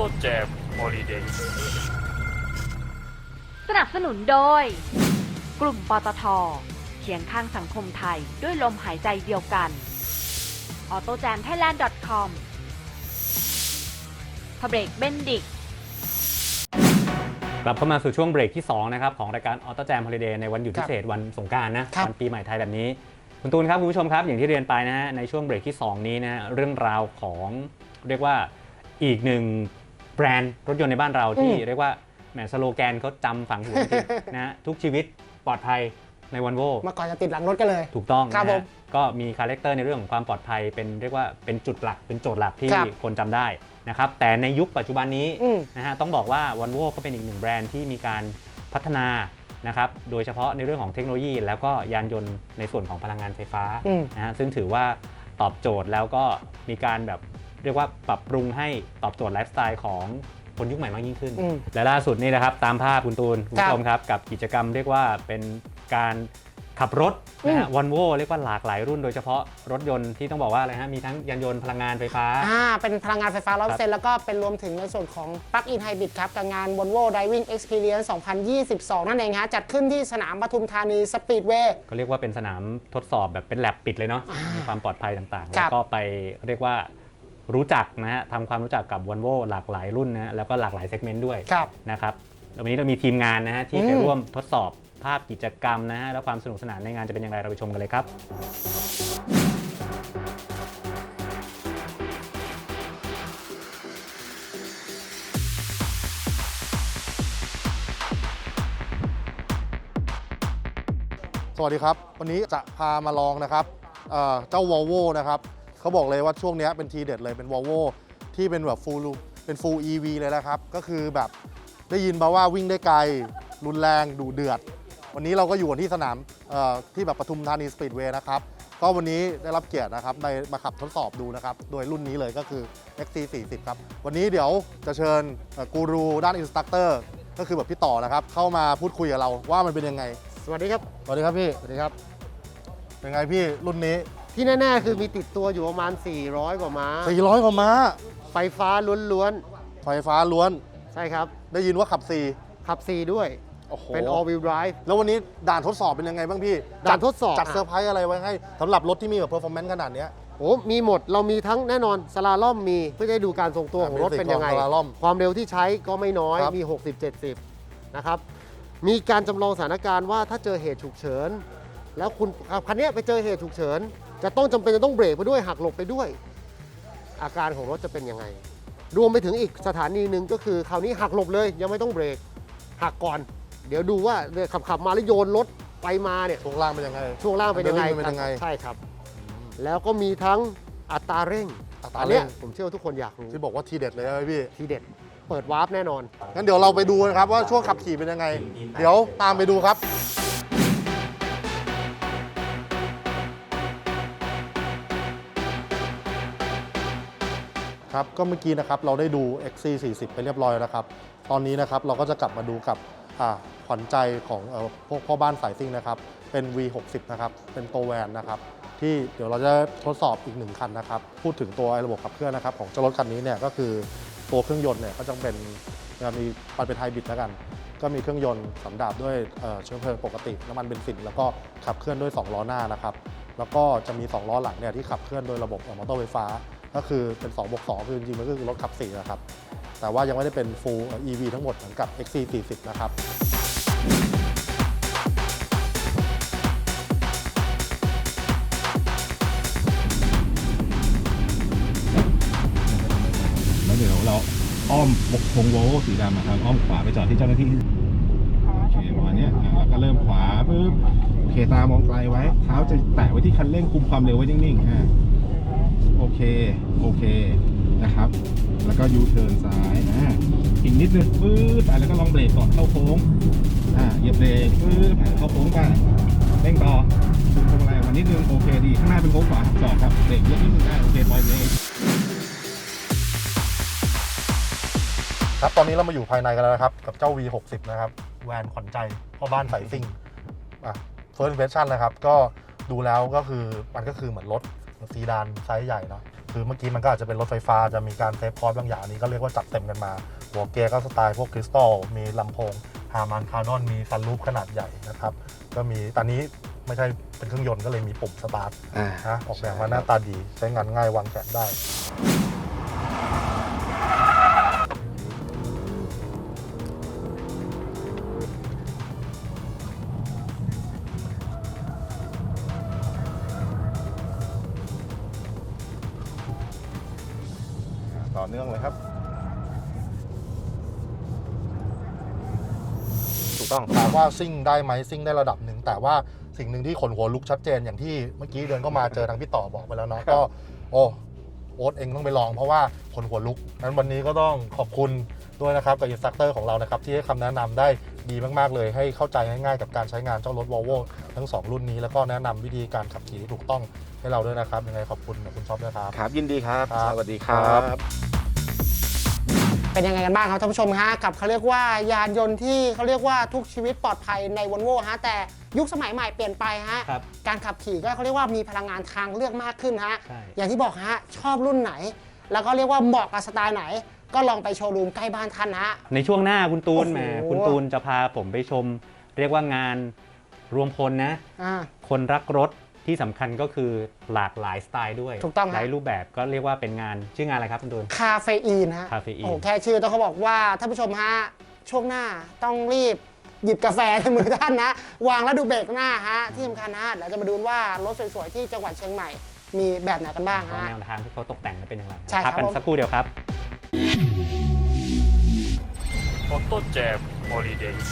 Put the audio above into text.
โต้แจมฮอลิเดย์สนับสนุนโดย กลุ่มปตทเคียงข้างสังคมไทยด้วยลมหายใจเดียวกัน a u t o j a m t h a i l a n d c o m พเบรกเบนดิกกลับเข้ามาสู่ช่วงเบรกที่ 2 นะครับ ของรายการออ o ต a แจม h o ลิเดย์ในวันหยุดครัพิบเศษวันสงกรารนะ ครับ วัปีใหม่ไทยแบบนี้ คุณตูนครับ คุณผู้ชมครับ อย่างที่เรียนไปนะฮะในช่วงเบรกที่ 2 นี้นะฮะเรื่องราวของเรียกว่าอีกหนึ่ง แบรนด์รถยนต์ในบ้านเราที่เรียกว่าแหมสโลแกนเขาจำฝังหูจริงๆนะฮะทุกชีวิตปลอดภัยในวันโวเมื่อก่อนจะติดหลังรถกันเลย ถูกต้องครับนะผฮะม ก็มีคาแรคเตอร์ในเรื่องของความปลอดภัยเป็นเรียกว่าเป็นจุดหลักเป็นโจทย์หลักที่ครับคนจำได้นะครับแต่ในยุคปัจจุบันนี้อืม นะฮะต้องบอกว่า v น l v o ก็เป็นอีกหนึ่งแบรนด์ที่มีการพัฒนานะครับโดยเฉพาะในเรื่องของเทคโนโลยี แล้วก็ยานยนต์ในส่วนของพลังงานไฟฟ้า อืม นะฮะซึ่งถือว่าตอบโจทย์แล้วก็มีการแบบ เรียกว่าปรับปรุงให้ตอบโจทย์ไลฟ์สไตล์ของคนยุคใหม่มากยิ่งขึ้น อืมและล่าสุดนี่นะครับตามภาพคุณตูนคุณครัผู้บชมครับ กับกิจกรรมเรียกว่าเป็นการขับรถนะฮะอืมวันโวเรียกว่าหลากหลายรุ่นโดยเฉพาะรถยนต์ที่ต้องบอกว่าอะไรฮะมีทั้งยานยนต์พลังงานไฟฟ้า อ่าเป็นพลังงานไฟฟ้า100%แล้วก็เป็นรวมถึงในส่วนของ Plug-in Hybrid ครับ กับงาน Volvo Driving Experience 2022 นั่นเองฮะ จัดขึ้นที่สนามปทุมธานีสปีดเวย์ ก็เรียกว่าเป็นสนามทดสอบแบบเป็นแลบปิดเลยเนาะมีความปลอดภัยต่างๆ ครัแล้บวก็ไปเรียกว่า รู้จักนะฮะทำความรู้จักกับวันโวหลากหลายรุ่นนะฮะแล้วก็หลากหลายเซกเมนต์ด้วยครับ นะครับแล้ววันนี้เรามีทีมงานนะฮะที่อืมไปร่วมทดสอบภาพกิจกรรมนะฮะแล้วความสนุกสนานในงานจะเป็นอย่างไรเราไปชมกันเลยครับ สวัสดีครับ วันนี้จะพามาลองนะครับเอ่อเจ้า Volvo นะครับ เขาบอกเลยว่าช่วงเนี้ยเป็นทีเด็ดเลยเป็น Volvo ที่เป็นแบบ full เป็น full EV เลยนะครับ ก็คือแบบได้ยินมาว่าวิ่งได้ไกล รุนแรงดุเดือด วันนี้เราก็อยู่กันที่สนามเอ่อที่แบบปทุมธานีสปีดเวย์นะครับ ก็วันนี้ได้รับเกียรตินะครับในมาขับทดสอบดูนะครับ โดยรุ่นนี้เลยก็คือ XC40 ครับ วันนี้เดี๋ยวจะเชิญเอ่อกูรูด้านอินสตัคเตอร์ก็คือแบบพี่ต่อนะครับ เข้ามาพูดคุยกับเราว่ามันเป็นยังไง สวัสดีครับ สวัสดีครับพี่ สวัสดีครับ เป็นไงพี่รุ่นนี้ ที่แน่ๆคือมีติดตัวอยู่ประมาณ 400 กว่าม้า 400 กว่าม้า ไฟฟ้าล้วนไฟฟ้าล้วน ๆ ใช่ครับ ได้ยินว่าขับ ขับ 4 ด้วย 4 โอ้โห เป็น all wheel drive แล้ววันนี้ด่านทดสอบเป็นยังไงบ้างพี่ด่านทดสอบ จัดอะเซอร์ไพรส์อะไรไว้ให้สำหรับรถที่มีแบบเพอร์ฟอร์แมนซ์ขนาดเนี้ย โอ้ มีหมด เรามีทั้งแน่นอนสลาล่อมมี เพื่อจะให้ดูการทรงตัวของรถอ่าเป็นยังไง basic ของ slalom ความเร็วที่ใช้ก็ไม่น้อย ครับ มี 60 70 นะครับ มีการจำลองสถานการณ์ว่าถ้าเจอเหตุฉุกเฉิน แล้วคุณขับคันเนี้ยไปเจอเหตุฉุกเฉิน จะต้องจำเป็นจะต้องเบรกไปด้วยหักหลบไปด้วย อาการของรถจะเป็นยังไง รวมไปถึงอีกสถานีหนึ่งก็คือคราวนี้หักหลบเลยยังไม่ต้องเบรกหักก่อน เดี๋ยวดูว่าเนี่ยขับขับมาแล้วโยนรถไปมาเนี่ยช่วงล่างเป็นยังไงช่วงล่างเป็นยังไงมันเป็นยังไงใช่ครับ แล้วก็มีทั้งอัตราเร่งอัตราอันเร่เนี้งยผมเชื่อว่าทุกคนอยากรู้ที่บอกว่าทีเด็ดเลยใช่ไหมพี่ทีเด็ดเปิดวาร์ปแน่นอนงั้นเดี๋ยวเราไปดูนะครับว่าช่วงขับขี่เป็นยังไง เดี๋ยวตามไปดูครับ ครับก็เมื่อกี้นะครับเราได้ดู XC40 ไปเรียบร้อยแล้วครับ ตอนนี้นะครับเราก็จะกลับมาดูกับขวัญใจของอ่อพวกพ่อบ้านสายซิ่งนะครับ เป็น V60 นะครับเป็นตัวแวนนะครับที่เดี๋ยวเราจะทดสอบอีกหนึ่งคันนะครับ พูดถึงตัวระบบขับเคลื่อนนะครับ ของเจ้ารถคันนี้เนี่ยก็คือตัวเครื่องยนต์เนี่ยก็จะเป็นมีมันเป็นไฮบริดแล้วกัน ก็มีเครื่องยนต์สำดาบด้วยเชื้อเพลิงปกติน้ำมันเบนซินแล้วก็ขับเคลื่อนด้วย 2 ล้อหน้านะครับแล้วก็จะมี 2 ล้อหลังเนี่ยที่ขับเคลื่อนโดยระบบมอเตอร์ไฟฟ้า ก็คือเป็น2บวก2คือจริงๆมันก็คือรถขับ4นะครับ แต่ว่ายังไม่ได้เป็น full EV ทั้งหมดเหมือนกับ XC40 นะครับแล้วเดี๋ยวเราอ้อมวงโวลสีดำนะครับอ้อมขวาไปจอดที่เจ้าหน้าที่โอเคประมาณเนี้ยอ่าแล้วก็เริ่มขวาปุ๊บโอเคตามองไกลไว้ เท้าจะแตะไว้ที่คันเร่งคุมความเร็วไว้นิ่งๆอ่า โอเค โอเคนะครับ แล้วก็ยูเทิร์นซ้ายอ่าอีกนิดนึงปื๊ดอะแล้วก็ลองเบรกก่อนเข้าโค้งอ่าเหยียบเบรกปื๊ดอะเข้าโค้งไปเร่งต่อคุมพวงมาลัยมานิดนึงโอเคดีข้างหน้าเป็นโค้งขวาจอดครับเบรกเยอะนิดนึงได้โอเคปล่อยเบรกครับตอนนี้เรามาอยู่ภายในกันแล้วนะครับ กับเจ้า V60 นะครับแวนขวัญใจพ่อบ้านสายซิ่งอะ first impression นะครับ ก็ ดูแล้วก็คือมันก็คือเหมือนรถซีดานไซส์ใหญ่เนาะคือเมื่อกี้มันก็อาจจะเป็นรถไฟฟ้าจะมีการเซฟคอร์สบางอย่างอันนี้ก็เรียกว่าจัดเต็มกันมา หัวเกียร์ก็สไตล์พวกคริสตัลมีลำโพงฮามันคาร์ดอนมีซันรูฟขนาดใหญ่นะครับ ก็มีตอนนี้ไม่ใช่เป็นเครื่องยนต์ก็เลยมีปุ่มสตาร์ทอ่านะออกแบบมาหน้าตาดีใช้งานง่ายวางแผนได้ ต่อเนื่องเลยครับ ถูกต้องถามว่าซิ่งได้ไหมซิ่งได้ระดับหนึ่ง แต่ว่าสิ่งหนึ่งที่ขนหัวลุกชัดเจนอย่างที่เมื่อกี้เดินเข้ามาเจอทางพี่ต่อบอกไปแล้วเนาะก็ โอ้โอ๊ตเองต้องไปลองเพราะว่าขนหัวลุกนั้นวันนี้ก็ต้องขอบคุณด้วยนะครับกับอินสตัคเตอร์ของเรานะครับที่ให้คำแนะนำได้ดีมากๆเลย ให้เข้าใจง่ายๆกับการใช้งานเจ้ารถ Volvo ทั้ง 2 รุ่นนี้ แล้วก็แนะนำวิธีการขับขี่ที่ถูกต้องให้เราด้วยนะครับยังไงขอบคุณคุณชอบด้วยครับ ครับ ยินดีครับ ครับ สวัสดีครับ เป็นยังไงกันบ้างครับท่านผู้ชมฮะกับเขาเรียกว่ายานยนต์ที่เขาเรียกว่าทุกชีวิตปลอดภัยในว o นโวฮะแต่ยุคสมัยใหม่เปลี่ยนไปฮะครับการขับขี่ก็เขาเรียกว่ามีพลังงานทางเลือกมากขึ้นฮะใช่ อย่างที่บอกฮะชอบรุ่นไหน แล้วก็เรียกว่าเหมาะกับสไตล์ไหน ก็ลองไปโชว์รูมใกล้บ้านท่านฮะ ในช่วงหน้าคุณตูนโอ้โหแหมคุณตูนจะพาผมไปชม เรียกว่างานรวมพลนะ อ่า คนรักรถ ที่สำคัญก็คือหลากหลายสไตล์ด้วยถูกต้องครับหลายรูปแบบก็เรียกว่าเป็นงานชื่องานอะไรครับคุณตูน คาเฟอีนฮะคาเฟอีนโอ้แค่ชื่อต้องเขาบอกว่าท่านผู้ชมฮะ ช่วงหน้าต้องรีบหยิบกาแฟในมือท่านนะ วางแล้วดูเบรกหน้าฮะ ที่สำคัญฮะเดี๋ยวจะมาดูว่ารถสวยๆ ที่จังหวัดเชียงใหม่ มีแบบไหนกันบ้างของฮะ แนวทางที่เขาตกแต่งกันเป็นอย่างไรใช่ครับพักกันผม สักครู่เดียวครับ Auto Jam Holidays